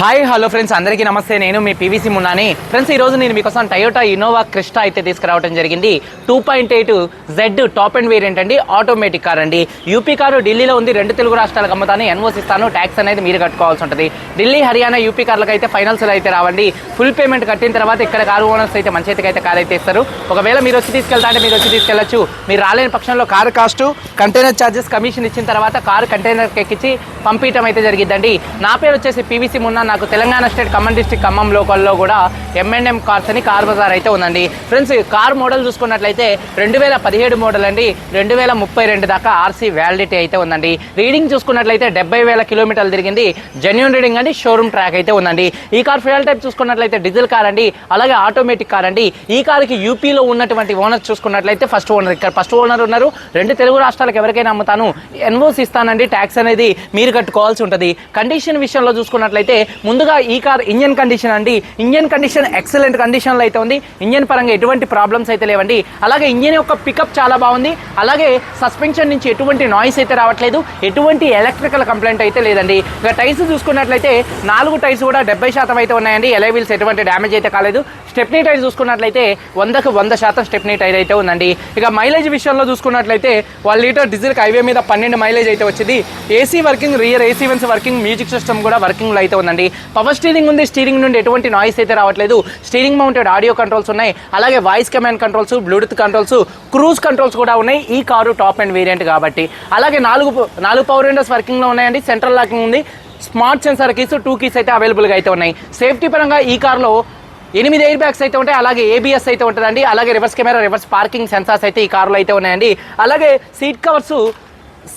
Hi hello friends అందరికీ నమస్తే. నేను మీ పీవీసీ మున్నాని ఫ్రెండ్స్ ఈ రోజు నేను మీకోసం టయోటా ఇన్నోవా క్రిస్టా అయితే తీసుకురావడం జరిగింది. Two point eight Z top end variant అండి. ఆటోమేటిక్ కార్ అండి. యూపీ కారు ఢిల్లీలో ఉంది. రెండు తెలుగు రాష్ట్రాలకు అమ్ముతాను. ఎన్ఓసి ఇస్తాను. ట్యాక్స్ అనేది మీరు కట్టుకోవాల్సి ఉంటుంది. ఢిల్లీ హర్యానా యూపీ కార్లకు అయితే ఫైనల్స్ అయితే రావండి. ఫుల్ పేమెంట్ కట్టిన తర్వాత ఇక్కడ కారు ఓనర్స్ అయితే మంచి అయితే కార్ అయితే ఇస్తారు. ఒకవేళ మీరు వచ్చి తీసుకెళ్తా అంటే మీరు వచ్చి తీసుకెళ్ళొచ్చు మీరు రాలేని పక్షంలో car cost container charges commission ఇచ్చిన తర్వాత కారు కంటైనర్ ఎక్కించి పంపించడం అయితే జరిగిద్దండి. నా పేరు వచ్చేసి పీవీసీ మున్నా నాకు తెలంగాణ స్టేట్ ఖమ్మం డిస్టిక్ ఖమ్మం లోకల్లో కూడా ఎంఎన్ఎం కార్స్ అని కార్ బజార్ అయితే ఉందండి. ఫ్రెండ్స్ కార్ మోడల్ చూసుకున్నట్లయితే రెండు వేల పదిహేడు మోడల్ అండి. రెండు వేల ముప్పై రెండు దాకా ఆర్సీ వ్యాలిడిటీ అయితే ఉందండి. రీడింగ్ చూసుకున్నట్లయితే డెబ్బై వేల కిలోమీటర్లు తిరిగింది. జెన్యున్ రీడింగ్ అండి షోరూమ్ ట్రాక్ అయితే ఉందండి. ఈ కార్ ఫ్యూయల్ టైప్ చూసుకున్నట్లయితే డీజిల్ కార్ అండి అలాగే ఆటోమేటిక్ కార్ అండి. ఈ కార్కి యూపీలో ఉన్నటువంటి ఓనర్ చూసుకున్నట్లయితే ఫస్ట్ ఓనర్ ఇక్కడ. ఫస్ట్ ఓనర్ ఉన్నారు. రెండు తెలుగు రాష్ట్రాలకు ఎవరికైనా అమ్ముతాను. ఎన్ఓసి ఇస్తానండి ట్యాక్స్ అనేది మీరు కట్టుకోవాల్సి ఉంటుంది. కండిషన్ విషయంలో చూసుకున్నట్లయితే ముందుగా ఈ కార్ ఇంజన్ కండిషన్ అండి. ఇంజన్ కండిషన్ ఎక్సలెంట్ కండిషన్లో అయితే ఉంది. ఇంజన్ పరంగా ఎటువంటి ప్రాబ్లమ్స్ అయితే లేవండి. అలాగే ఇంజన్ యొక్క పికప్ చాలా బాగుంది. అలాగే సస్పెన్షన్ నుంచి ఎటువంటి నాయిస్ అయితే రావట్లేదు. ఎటువంటి ఎలక్ట్రికల్ కంప్లైంట్ అయితే లేదండి. ఇక టైర్స్ చూసుకున్నట్లయితే నాలుగు టైర్స్ కూడా డెబ్బై శాతం అయితే ఉన్నాయండి. ఎలైవీల్స్ ఎటువంటి డ్యామేజ్ అయితే కాలేదు. స్టెప్నీ టైర్ చూసుకున్నట్లయితే వందకు వంద శాతం స్టెప్నీ టైర్ అయితే ఉందండి. ఇక మైలేజ్ విషయంలో చూసుకున్నట్లయితే వన్ లీటర్ డీజిల్ హైవే మీద పన్నెండు మైలేజ్ అయితే వచ్చింది. AC working rear AC once working music system కూడా వర్కింగ్లో అయితే ఉందండి. పవర్ స్టీరింగ్ ఉంది స్టీరింగ్ నుండి ఎటువంటి నాయిస్ అయితే రావట్లేదు. స్టీరింగ్ మౌంటెడ్ ఆడియో కంట్రోల్స్ ఉన్నాయి అలాగే voice command controls bluetooth controls cruise controls కూడా ఉన్నాయి ఈ కారు టాప్ అండ్ వేరియంట్ కాబట్టి. అలాగే నాలుగు నాలుగు పవర్ విండోస్ వర్కింగ్లో ఉన్నాయండి సెంట్రల్ లాకింగ్ ఉంది smart sensor keys two keys అయితే అవైలబుల్గా అయితే ఉన్నాయి. సేఫ్టీ పరంగా ఈ కార్లో ఎనిమిది ఎయిర్ బ్యాగ్స్ అయితే ఉంటాయి అలాగే ఏబిఎస్ అయితే ఉంటుందండి అలాగే reverse camera reverse parking sensors అయితే ఈ కారులో అయితే ఉన్నాయండి. అలాగే seat covers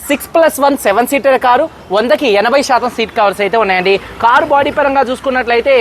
six plus one seven seater car వందకి ఎనభై శాతం సీట్ కవర్స్ అయితే ఉన్నాయండి. కారు బాడీ పరంగా చూసుకున్నట్లయితే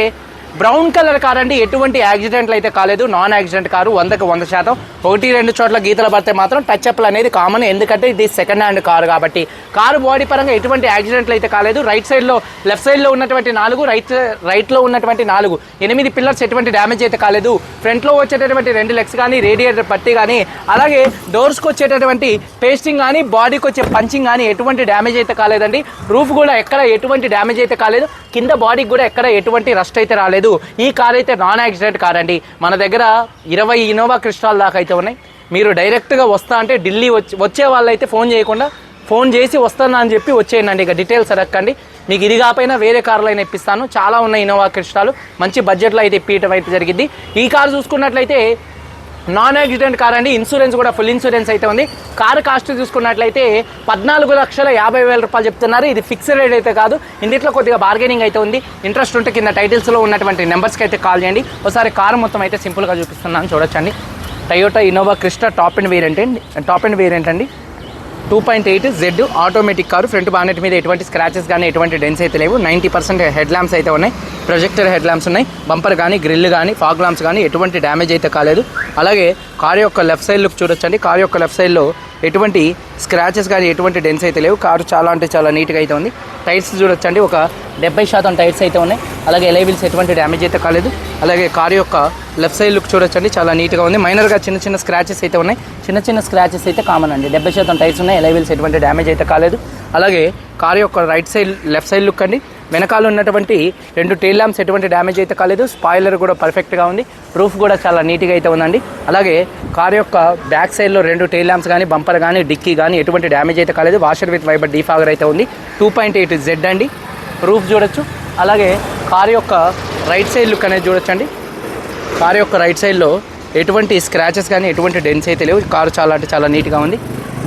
బ్రౌన్ కలర్ కార్ అండి. ఎటువంటి యాక్సిడెంట్లు అయితే కాలేదు. నాన్ యాక్సిడెంట్ కారు వందకు వంద శాతం. ఒకటి రెండు చోట్ల గీతలు పడితే మాత్రం టచ్ అప్లు అనేది కామన్ ఎందుకంటే ఇది సెకండ్ హ్యాండ్ కారు కాబట్టి. కారు బాడీ పరంగా ఎటువంటి యాక్సిడెంట్లు అయితే కాలేదు. రైట్ సైడ్లో లెఫ్ట్ సైడ్లో ఉన్నటువంటి నాలుగు రైట్ రైట్లో ఉన్నటువంటి నాలుగు. ఎనిమిది పిల్లర్స్ ఎటువంటి డ్యామేజ్ అయితే కాలేదు. ఫ్రంట్లో వచ్చేటటువంటి రెండు లెగ్స్ కానీ రేడియేటర్ పట్టి కానీ అలాగే డోర్స్కి వచ్చేటటువంటి పేస్టింగ్ కానీ బాడీకి వచ్చే పంచింగ్ కానీ ఎటువంటి డ్యామేజ్ అయితే కాలేదండి. రూఫ్ కూడా ఎక్కడ ఎటువంటి డ్యామేజ్ అయితే కాలేదు. కింద బాడీకి కూడా ఎక్కడ ఎటువంటి రస్ట్ అయితే రాలేదు. ఈ కార్ అయితే నాన్ యాక్సిడెంట్ కార్ అండి. మన దగ్గర ఇరవై ఇన్నోవా క్రిస్టాల్ దాకా అయితే ఉన్నాయి. మీరు డైరెక్ట్గా వస్తా అంటే ఢిల్లీ వచ్చి వచ్చే వాళ్ళైతే ఫోన్ చేయకుండా ఫోన్ చేసి వస్తాను అని చెప్పి వచ్చేయండి. ఇక డీటెయిల్స్ అడగండి మీకు ఇది కాకపోయినా వేరే కార్లు అయినా ఇప్పిస్తాను. చాలా ఉన్నాయి ఇన్నోవా క్రిస్టాలు. మంచి బడ్జెట్లో అయితే ఇప్పించడం అయితే జరిగింది. ఈ కారు చూసుకున్నట్లయితే నాన్ యాక్సిడెంట్ కార్ అండి. ఇన్సూరెన్స్ కూడా ఫుల్ ఇన్సూరెన్స్ అయితే ఉంది. కార్ కాస్ట్ చూసుకున్నట్లయితే పద్నాలుగు లక్షల యాభై వేల రూపాయలు చెప్తున్నారు. ఇది ఫిక్స్డ్ రేట్ అయితే కాదు. ఇందులో కొద్దిగా బార్గెనింగ్ అయితే ఉంది. ఇంట్రెస్ట్ ఉంటే కింద టైటిల్స్లో ఉన్నటువంటి నెంబర్స్కి అయితే కాల్ చేయండి. ఒకసారి కార్ మొత్తం అయితే సింపుల్గా చూపిస్తున్నాను. చూడొచ్చండి. Toyota Innova Crysta top end variant అండి. టాప్ అండ్ వేరియంట్ అండి. Two point eight Z automatic car front bonnet మీద ఎటువంటి స్క్రాచెస్ కానీ ఎటువంటి డెన్స్ అయితే లేవు. నైంటీ పర్సెంట్ హెడ్ ల్యాంప్స్ అయితే ఉన్నాయి. ప్రొజెక్టర్ హెడ్ ల్యాంప్స్ ఉన్నాయి. బంపర్ కానీ గ్రిల్ కానీ ఫాగ్ ల్యాంప్స్ కానీ ఎటువంటి డ్యామేజ్ అయితే కాలేదు. అలాగే కార్ యొక్క లెఫ్ట్ సైడ్ లుక్ చూడొచ్చండి. కార్ యొక్క లెఫ్ట్ సైడ్లో ఎటువంటి స్క్రాచెస్ కానీ ఎటువంటి డెన్స్ అయితే లేవు. కారు చాలా అంటే చాలా నీట్గా అయితే ఉంది. టైర్స్ చూడొచ్చండి. ఒక డెబ్బై శాతం టైర్స్ అయితే ఉన్నాయి. అలాగే ఎలైవిల్స్ ఎటువంటి డ్యామేజ్ అయితే కాలేదు. అలాగే కారు యొక్క లెఫ్ట్ సైడ్ లుక్ చూడొచ్చండి చాలా నీట్గా ఉంది. మైనర్గా చిన్న చిన్న స్క్రాచెస్ అయితే ఉన్నాయి. చిన్న చిన్న స్క్రాచెస్ అయితే కామన్ అండి. డెబ్బై శాతం టైర్స్ ఉన్నాయి ఎలైవిల్స్ ఎటువంటి డ్యామేజ్ అయితే కాలేదు. అలాగే కార్ యొక్క right side left side look అండి. వెనకాల ఉన్నటువంటి రెండు టైల్ ల్యాంప్స్ ఎటువంటి డ్యామేజ్ అయితే కాలేదు. స్పాయిలర్ కూడా పర్ఫెక్ట్గా ఉంది. రూఫ్ కూడా చాలా నీట్గా అయితే ఉందండి. అలాగే కార్ యొక్క బ్యాక్ సైడ్లో రెండు టైల్ ల్యాంప్స్ కానీ బంపర్ కానీ డిక్కీ కానీ ఎటువంటి డ్యామేజ్ అయితే కాలేదు. వాషర్ విత్ వైబర్ డీఫాగర్ అయితే ఉంది. టూ పాయింట్ ఎయిట్ జెడ్ అండి. రూఫ్ చూడొచ్చు. అలాగే కార్ యొక్క రైట్ సైడ్ లుక్ అనేది చూడొచ్చండి. కార్ యొక్క రైట్ సైడ్లో ఎటువంటి స్క్రాచెస్ కానీ ఎటువంటి డెన్స్ అయితే లేవు. కారు చాలా అంటే చాలా నీట్గా ఉంది.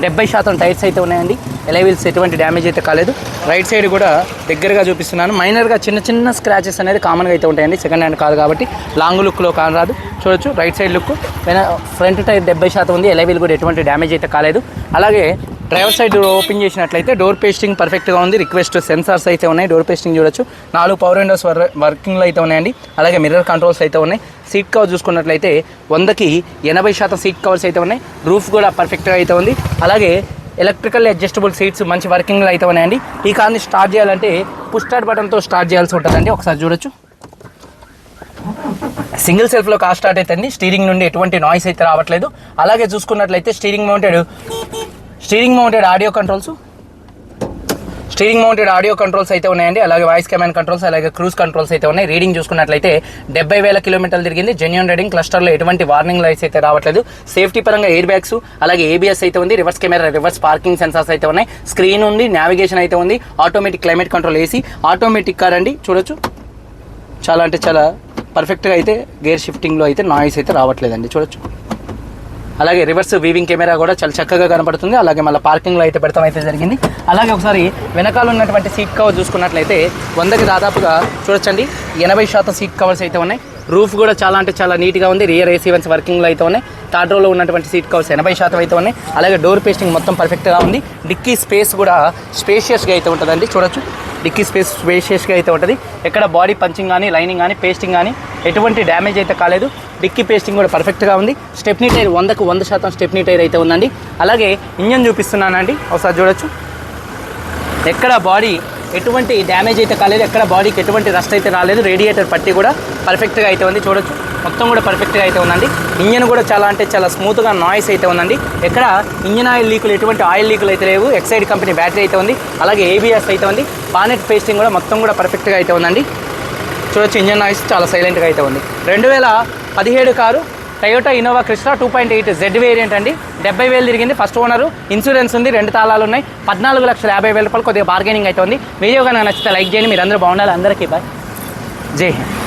డెబ్బై శాతం టైర్స్ అయితే ఉన్నాయండి. ఎలైవిల్స్ ఎటువంటి డ్యామేజ్ అయితే కాలేదు. రైట్ సైడ్ కూడా దగ్గరగా చూపిస్తున్నాను. మైనర్గా చిన్న చిన్న స్క్రాచెస్ అనేది కామన్గా అయితే ఉంటాయండి. సెకండ్ హ్యాండ్ కాదు కాబట్టి లాంగ్ లుక్లో కానరాదు. చూడొచ్చు right side look front tyre డెబ్బై శాతం ఉంది. ఎలైవిల్ కూడా ఎటువంటి డ్యామేజ్ అయితే కాలేదు. అలాగే డ్రైవర్ సైడ్ డోర్ ఓపెన్ చేసినట్లయితే డోర్ పేస్టింగ్ పర్ఫెక్ట్గా ఉంది. రిక్వెస్ట్ సెన్సార్స్ అయితే ఉన్నాయి. డోర్ పేస్టింగ్ చూడొచ్చు. నాలుగు పవర్ విండోస్ వర్ వర్కింగ్లో అయితే ఉన్నాయండి. అలాగే మిర్రర్ కంట్రోల్స్ అయితే ఉన్నాయి. సీట్ కవర్ చూసుకున్నట్లయితే వందకి ఎనభై శాతం సీట్ కవర్స్ అయితే ఉన్నాయి. రూఫ్ కూడా పర్ఫెక్ట్గా అయితే ఉంది. అలాగే ఎలక్ట్రికల్ అడ్జస్టబుల్ సీట్స్ మంచి వర్కింగ్లో అయితే ఉన్నాయండి. ఈ కార్ని స్టార్ట్ చేయాలంటే పుష్ స్టార్ట్ బటన్తో స్టార్ట్ చేయాల్సి ఉంటుందండి. ఒకసారి చూడొచ్చు. సింగిల్ సెల్ఫ్లో కార్ స్టార్ట్ అవుతుంది. స్టీరింగ్ నుండి ఎటువంటి నాయిస్ అయితే రావట్లేదు. అలాగే చూసుకున్నట్లయితే steering mounted steering mounted audio controls. Steering mounted audio controls అయితే ఉన్నాయండి. అలాగే వాయిస్ కమాండ్ కంట్రోల్స్ అలాగే క్రూజ్ కంట్రోల్స్ అయితే ఉన్నాయి. రీడింగ్ చూసుకున్నట్లయితే డెబ్బై వేల కిలోమీటర్లు తిరిగింది. జెన్యున్ రీడింగ్ క్లస్టర్లో ఎటువంటి వార్నింగ్ లైట్స్ అయితే రావట్లేదు. సేఫ్టీ పరంగా ఎయిర్ బ్యాగ్స్ అలాగే ఏబిఎస్ అయితే ఉంది. Reverse camera reverse parking sensors అయితే ఉన్నాయి. స్క్రీన్ ఉంది నావిగేషన్ అయితే ఉంది. Automatic climate control AC automatic car అండి. చూడొచ్చు. చాలా అంటే చాలా పర్ఫెక్ట్గా అయితే గేర్ షిఫ్టింగ్లో అయితే నాయిస్ అయితే రావట్లేదండి. చూడొచ్చు. అలాగే రివర్స్ వీవింగ్ కెమెరా కూడా చాలా చక్కగా కనపడుతుంది. అలాగే మళ్ళీ పార్కింగ్లో అయితే పెడతాం అయితే జరిగింది. అలాగే ఒకసారి వెనకాల ఉన్నటువంటి సీట్ కవర్ చూసుకున్నట్లయితే వందకి దాదాపుగా చూడొచ్చండి. ఎనభై శాతం సీట్ కవర్స్ అయితే ఉన్నాయి. రూఫ్ కూడా చాలా అంటే చాలా నీట్గా ఉంది. రియర్ ఏసీ వన్స్ వర్కింగ్లో అయితే ఉన్నాయి. థర్డ్ రోలో ఉన్నటువంటి సీట్ కవర్స్ ఎనభై శాతం అయితే ఉన్నాయి. అలాగే డోర్ పేస్టింగ్ మొత్తం పర్ఫెక్ట్గా ఉంది. డిక్కీ స్పేస్ కూడా స్పేషియస్గా అయితే ఉంటుందండి. చూడొచ్చు. డిక్కీ స్పేస్ స్పేషియస్గా అయితే ఉంటుంది. ఎక్కడ బాడీ పంచింగ్ కానీ లైనింగ్ కానీ పేస్టింగ్ కానీ ఎటువంటి డ్యామేజ్ అయితే కాలేదు. డిక్కీ పేస్టింగ్ కూడా పర్ఫెక్ట్గా ఉంది. స్టెప్నీ టైర్ వందకు వంద శాతం స్టెప్నీ టైర్ అయితే ఉందండి. అలాగే ఇంజన్ చూపిస్తున్నానండి ఒకసారి చూడొచ్చు. ఎక్కడ బాడీ ఎటువంటి డ్యామేజ్ అయితే కాలేదు. ఎక్కడ బాడీకి ఎటువంటి రస్ట్ అయితే రాలేదు. రేడియేటర్ పట్టి కూడా పర్ఫెక్ట్గా అయితే ఉంది. చూడొచ్చు. మొత్తం కూడా పర్ఫెక్ట్గా అయితే ఉందండి. ఇంజన్ కూడా చాలా అంటే చాలా స్మూత్గా నాయిస్ అయితే ఉందండి. ఎక్కడ ఇంజన్ ఆయిల్ లీకులు ఎటువంటి ఆయిల్ లీకులు అయితే లేవు. ఎక్సైడ్ కంపెనీ బ్యాటరీ అయితే ఉంది. అలాగే ఏబిఎస్ అయితే ఉంది. బానెట్ పేస్టింగ్ కూడా మొత్తం కూడా పర్ఫెక్ట్గా అయితే ఉందండి. చూడొచ్చు ఇంజన్ నాయిస్ చాలా సైలెంట్గా అయితే ఉంది. రెండు వేల పదిహేడు car Toyota Innova Crysta two point eight Z variant అండి. డెబ్బై వేలు తిరిగింది ఫస్ట్ ఓనరు ఇన్సూరెన్స్ ఉంది రెండు తాళాలు ఉన్నాయి. పద్నాలుగు లక్షల యాభై వేల రూపాయలు కొద్దిగా బార్గెనింగ్ అయితే ఉంది. వీడియో కనుక నచ్చితే లైక్ చేయండి. మీరు అందరూ బాగుండాలి. అందరికీ బాయ్ జై హింద్.